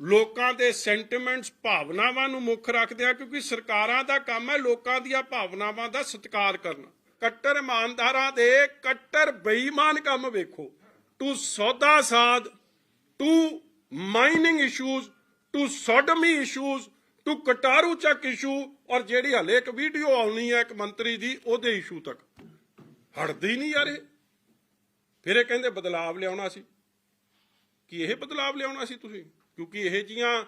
ਲੋਕਾਂ ਦੇ ਸੈਂਟੀਮੈਂਟਸ ਭਾਵਨਾਵਾਂ ਨੂੰ ਮੁੱਖ ਰੱਖਦੇ ਆ, ਕਿਉਂਕਿ ਸਰਕਾਰਾਂ ਦਾ ਕੰਮ ਹੈ ਲੋਕਾਂ ਦੀਆਂ ਭਾਵਨਾਵਾਂ ਦਾ ਸਤਿਕਾਰ ਕਰਨਾ। ਕੱਟਰ ਇਮਾਨਦਾਰਾਂ ਦੇ ਕੱਟਰ ਬੇਈਮਾਨ ਕੰਮ ਵੇਖੋ। To Sauda Sadh to mining issues to sodomy issues to Kataru Chak issue ਔਰ ਜਿਹੜੀ ਹਲੇ ਇੱਕ ਵੀਡੀਓ ਆਉਣੀ ਹੈ ਇੱਕ ਮੰਤਰੀ ਦੀ, ਉਹਦੇ ਇਸ਼ੂ ਤੱਕ। ਹਟਦੀ ਨਹੀਂ ਯਾਰ ਇਹ। ਫਿਰ ਇਹ ਕਹਿੰਦੇ ਬਦਲਾਵ ਲਿਆਉਣਾ ਸੀ। ਕਿ ਇਹ ਬਦਲਾਵ ਲਿਆਉਣਾ ਸੀ ਤੁਸੀਂ? ਕਿਉਂਕਿ ਇਹ ਜੀਆਂ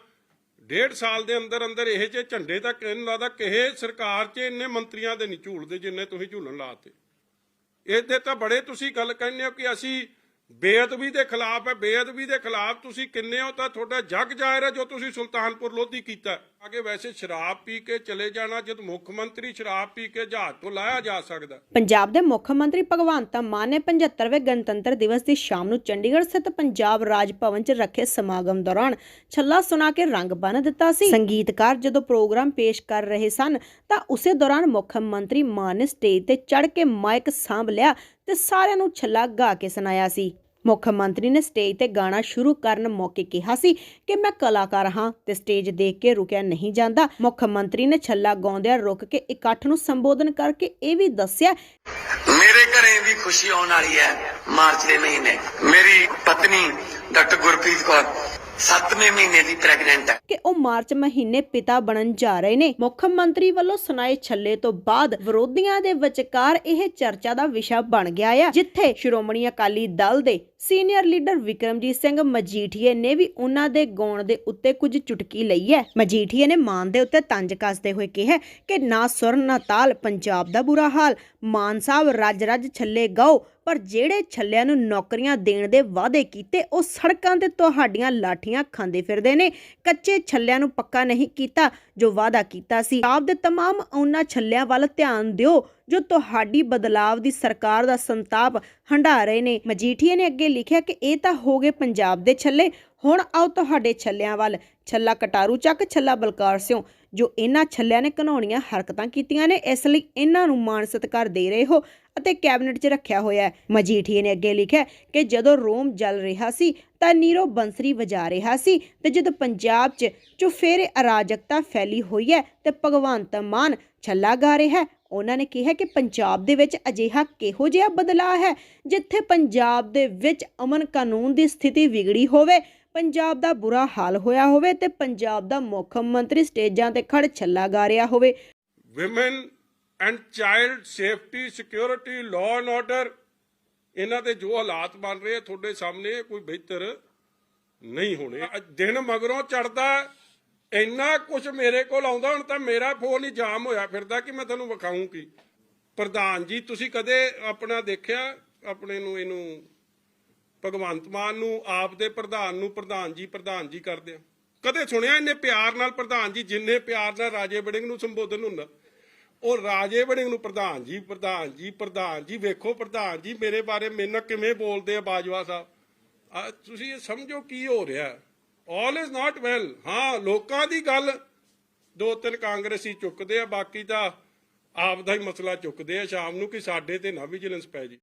ਡੇਢ ਸਾਲ ਦੇ ਅੰਦਰ ਅੰਦਰ ਇਹ ਜੇ ਝੰਡੇ ਤੱਕ ਇਹਨਾਂ ਲੱਗਦਾ ਕਿਸੇ ਸਰਕਾਰ 'ਚ ਇੰਨੇ ਮੰਤਰੀਆਂ ਦੇ ਨਹੀਂ ਝੂਲਦੇ ਜਿੰਨੇ ਤੁਸੀਂ ਝੂਲਣ ਲਾਤੇ ਇਹਦੇ ਤਾਂ ਬੜੇ ਤੁਸੀਂ ਗੱਲ ਕਹਿੰਦੇ ਹੋ ਕਿ ਅਸੀਂ ਬੇਅਦਬੀ ਦੇ ਖਿਲਾਫ ਹੈ, ਬੇਅਦਬੀ ਦੇ ਖਿਲਾਫ ਤੁਸੀਂ ਕਿੰਨੇ ਹੋ ਤਾਂ ਤੁਹਾਡਾ ਜੱਗ ਜ਼ਾਹਿਰ ਹੈ ਜੋ ਤੁਸੀਂ ਸੁਲਤਾਨਪੁਰ ਲੋਧੀ ਕੀਤਾ ਅਗੇ ਵੈਸੇ ਸ਼ਰਾਬ ਪੀ ਕੇ ਚਲੇ ਜਾਣਾ, ਜਦ ਮੁੱਖ ਮੰਤਰੀ ਸ਼ਰਾਬ ਪੀ ਕੇ ਜਹਾਜ਼ ਤੋਂ ਲਾਇਆ ਜਾ ਸਕਦਾ ਪੰਜਾਬ ਦੇ ਮੁੱਖ ਮੰਤਰੀ ਭਗਵੰਤ ਮਾਨ ਨੇ 75ਵੇਂ ਗਣਤੰਤਰ ਦਿਵਸ ਦੀ ਸ਼ਾਮ ਨੂੰ ਚੰਡੀਗੜ੍ਹ ਸਥਿਤ ਪੰਜਾਬ ਰਾਜ ਭਵਨ 'ਚ ਰੱਖੇ ਸਮਾਗਮ ਦੌਰਾਨ ਛੱਲਾ ਸੁਣਾ ਕੇ ਰੰਗ ਬੰਨ ਦਿੱਤਾ ਸੀ। ਸੰਗੀਤਕਾਰ ਜਦੋਂ ਪ੍ਰੋਗਰਾਮ ਪੇਸ਼ ਕਰ ਰਹੇ ਸਨ ਤਾਂ ਉਸੇ ਦੌਰਾਨ ਮੁੱਖ ਮੰਤਰੀ ਮਾਨ ਨੇ ਸਟੇਜ ਤੇ ਚੜ੍ਹ ਕੇ ਮਾਈਕ ਸਾਂਭ ਲਿਆ ਤੇ ਸਾਰਿਆਂ ਨੂੰ ਛੱਲਾ ਗਾ ਕੇ ਸੁਣਾਇਆ ਸੀ। ਮੁੱਖ ਮੰਤਰੀ ਨੇ ਸਟੇਜ ਤੇ ਗਾਣਾ ਸ਼ੁਰੂ ਕਰਨ ਮੌਕੇ ਕਿਹਾ ਸੀ ਕਿ ਮੈਂ ਕਲਾਕਾਰ ਹਾਂ ਤੇ ਸਟੇਜ ਦੇਖ ਕੇ ਰੁਕਿਆ ਨਹੀਂ ਜਾਂਦਾ। ਮੁੱਖ ਮੰਤਰੀ ਨੇ ਛੱਲਾ ਗਾਉਂਦਿਆਂ ਰੁਕ ਕੇ ਇਕੱਠ ਨੂੰ ਸੰਬੋਧਨ ਕਰਕੇ ਇਹ ਵੀ ਦੱਸਿਆ ਮੇਰੇ ਘਰੇ ਵੀ ਖੁਸ਼ੀ ਆਉਣ ਵਾਲੀ ਹੈ ਮਾਰਚ ਦੇ ਮਹੀਨੇ। ਮੇਰੀ ਪਤਨੀ ਡਾਕਟਰ ਗੁਰਪ੍ਰੀਤ ਕੌਰ 7ਵੇਂ ਮਹੀਨੇ ਦੀ ਪ੍ਰੈਗਨੈਂਟ ਹੈ। ਕਿ ਉਹ ਮਾਰਚ ਮਹੀਨੇ ਪਿਤਾ ਬਣਨ ਜਾ ਰਹੇ ਨੇ। ਮੁੱਖ ਮੰਤਰੀ ਵੱਲੋਂ ਸੁਣਾਏ ਛੱਲੇ ਤੋਂ ਬਾਅਦ ਵਿਰੋਧੀਆਂ ਦੇ ਵਿਚਕਾਰ ਇਹ ਚਰਚਾ ਦਾ ਵਿਸ਼ਾ ਬਣ ਗਿਆ ਹੈ ਜਿੱਥੇ ਸ਼੍ਰੋਮਣੀ ਅਕਾਲੀ ਦਲ ਦੇ ਸੀਨੀਅਰ ਲੀਡਰ ਵਿਕਰਮਜੀਤ ਸਿੰਘ ਮਜੀਠੀਏ ਨੇ ਵੀ ਉਹਨਾਂ ਦੇ ਗਾਉਣ ਦੇ ਉੱਤੇ ਕੁਝ ਚੁਟਕੀ ਲਈ ਹੈ। ਮਜੀਠੀਏ ਨੇ ਮਾਨ ਦੇ ਉੱਤੇ ਤੰਜ ਕੱਸਦੇ ਹੋਏ ਕਿਹਾ ਕਿ ਨਾ ਸੁਰ ਨਾ ਤਾਲ, ਪੰਜਾਬ ਦਾ ਬੁਰਾ ਹਾਲ। ਮਾਨ ਸਾਹਿਬ ਰੱਜ ਰੱਜ ਛੱਲੇ ਗਾਓ। ਪਰ ਜਿਹੜੇ ਛੱਲਿਆਂ ਨੂੰ ਨੌਕਰੀਆਂ ਦੇਣ ਦੇ ਵਾਅਦੇ ਕੀਤੇ ਉਹ ਸੜਕਾਂ ਤੇ ਤੁਹਾਡੀਆਂ ਲਾਠੀਆਂ ਖਾਂਦੇ ਫਿਰਦੇ ਨੇ ਕੱਚੇ ਛੱਲਿਆਂ ਨੂੰ ਪੱਕਾ ਨਹੀਂ ਕੀਤਾ ਜੋ ਵਾਅਦਾ ਕੀਤਾ ਸੀ ਆਪ ਦੇ तमाम ਉਹਨਾਂ ਛੱਲਿਆਂ ਵੱਲ ਧਿਆਨ ਦਿਓ ਜੋ ਤੁਹਾਡੀ ਬਦਲਾਵ ਦੀ ਸਰਕਾਰ ਦਾ ਸੰਤਾਪ ਹੰਢਾ ਰਹੇ ਨੇ। ਮਜੀਠੀਏ ਨੇ ਅੱਗੇ ਲਿਖਿਆ ਕਿ ਇਹ ਤਾਂ ਹੋ ਗਏ ਪੰਜਾਬ ਦੇ ਛੱਲੇ। ਹੁਣ ਆਓ ਤੁਹਾਡੇ ਛੱਲਿਆਂ ਵੱਲ। ਛੱਲਾ ਕਟਾਰੂ ਚੱਕ, ਛੱਲਾ ਬਲਕਾਰ ਸਿਓ ਜੋ ਇਹਨਾਂ ਛੱਲਿਆਂ ਨੇ ਘਨੌਣੀਆਂ ਹਰਕਤਾਂ ਕੀਤੀਆਂ ਨੇ, ਇਸ ਲਈ ਇਹਨਾਂ ਨੂੰ ਮਾਣ ਸਤਿਕਾਰ ਦੇ ਰਹੇ ਹੋ ਅਤੇ ਕੈਬਨਿਟ 'ਚ ਰੱਖਿਆ ਹੋਇਆ ਹੈ। ਮਜੀਠੀਏ ਨੇ ਅੱਗੇ ਲਿਖਿਆ ਕਿ ਜਦੋਂ ਰੋਮ ਜਲ ਰਿਹਾ ਸੀ ਤਾਂ ਨੀਰੋ ਬੰਸਰੀ ਵਜਾ ਰਿਹਾ ਸੀ ਤੇ ਜਦ ਪੰਜਾਬ 'ਚ ਚੁਫੇਰੇ ਅਰਾਜਕਤਾ ਫੈਲੀ ਹੋਈ ਹੈ ਤੇ ਭਗਵੰਤ ਮਾਨ ਛੱਲਾ ਗਾ ਰਿਹਾ ਹੈ ਉਹਨਾਂ ਨੇ ਕਿਹਾ ਕਿ ਪੰਜਾਬ ਦੇ ਵਿੱਚ ਅਜਿਹਾ ਕਿਹੋ ਜਿਹਾ ਬਦਲਾਅ ਹੈ ਜਿੱਥੇ ਪੰਜਾਬ ਦੇ ਵਿੱਚ ਅਮਨ ਕਾਨੂੰਨ ਦੀ ਸਥਿਤੀ ਵਿਗੜੀ ਹੋਵੇ, ਪੰਜਾਬ ਦਾ ਬੁਰਾ ਹਾਲ ਹੋਇਆ ਹੋਵੇ ਤੇ ਪੰਜਾਬ ਦਾ ਮੁੱਖ ਮੰਤਰੀ ਸਟੇਜਾਂ ਤੇ ਖੜ ਛੱਲਾ ਗਾ ਰਿਹਾ ਹੋਵੇ। Women and child safety security law and order ਇਹਨਾਂ ਦੇ ਜੋ ਹਾਲਾਤ ਬਣ ਰਹੇ ਤੁਹਾਡੇ ਸਾਹਮਣੇ ਕੋਈ ਬਿਹਤਰ ਨਹੀਂ ਹੋਣੇ। ਦਿਨ ਮਗਰੋਂ ਚੜਦਾ ਇੰਨਾ ਕੁਝ ਮੇਰੇ ਕੋਲ ਆਉਂਦਾ, ਹੁਣ ਤਾਂ ਮੇਰਾ ਫੋਨ ਹੀ ਜਾਮ ਹੋਇਆ ਫਿਰਦਾ ਕਿ ਮੈਂ ਤੁਹਾਨੂੰ ਵਿਖਾਉਂ ਕੀ? ਪ੍ਰਧਾਨ ਜੀ, ਤੁਸੀਂ ਕਦੇ ਆਪਣਾ ਦੇਖਿਆ ਆਪਣੇ ਨੂੰ, ਇਹਨੂੰ ਭਗਵੰਤ ਮਾਨ ਨੂੰ, ਆਪ ਦੇ ਪ੍ਰਧਾਨ ਨੂੰ, ਪ੍ਰਧਾਨ ਜੀ ਪ੍ਰਧਾਨ ਜੀ ਕਰਦੇ ਆ? ਕਦੇ ਸੁਣਿਆ ਇਹਨੇ ਪਿਆਰ ਨਾਲ ਪ੍ਰਧਾਨ ਜੀ, ਜਿੰਨੇ ਪਿਆਰ ਨਾਲ ਰਾਜੇ ਵੜਿੰਗ ਨੂੰ ਸੰਬੋਧਨ ਹੁੰਦਾ? ਉਹ ਰਾਜੇ ਵੜਿੰਗ ਨੂੰ ਪ੍ਰਧਾਨ ਜੀ ਪ੍ਰਧਾਨ ਜੀ ਪ੍ਰਧਾਨ ਜੀ, ਵੇਖੋ ਪ੍ਰਧਾਨ ਜੀ, ਮੇਰੇ ਬਾਰੇ ਮੇਰੇ ਨਾਲ ਕਿਵੇਂ ਬੋਲਦੇ ਆ ਬਾਜਵਾ ਸਾਹਿਬ? ਤੁਸੀਂ ਇਹ ਸਮਝੋ ਕੀ ਹੋ ਰਿਹਾ? ਆਲ ਇਜ਼ ਨਾਟ ਵੈਲ ਹਾਂ, ਲੋਕਾਂ ਦੀ ਗੱਲ ਦੋ ਤਿੰਨ ਕਾਂਗਰਸੀ ਚੁੱਕਦੇ ਆ, ਬਾਕੀ ਤਾਂ ਆਪ ਦਾ ਹੀ ਮਸਲਾ ਚੁੱਕਦੇ ਆ ਸ਼ਾਮ ਨੂੰ ਕਿ ਸਾਡੇ ਤੇ ਨਾ ਵਿਜੀਲੈਂਸ ਪੈ ਜੀ।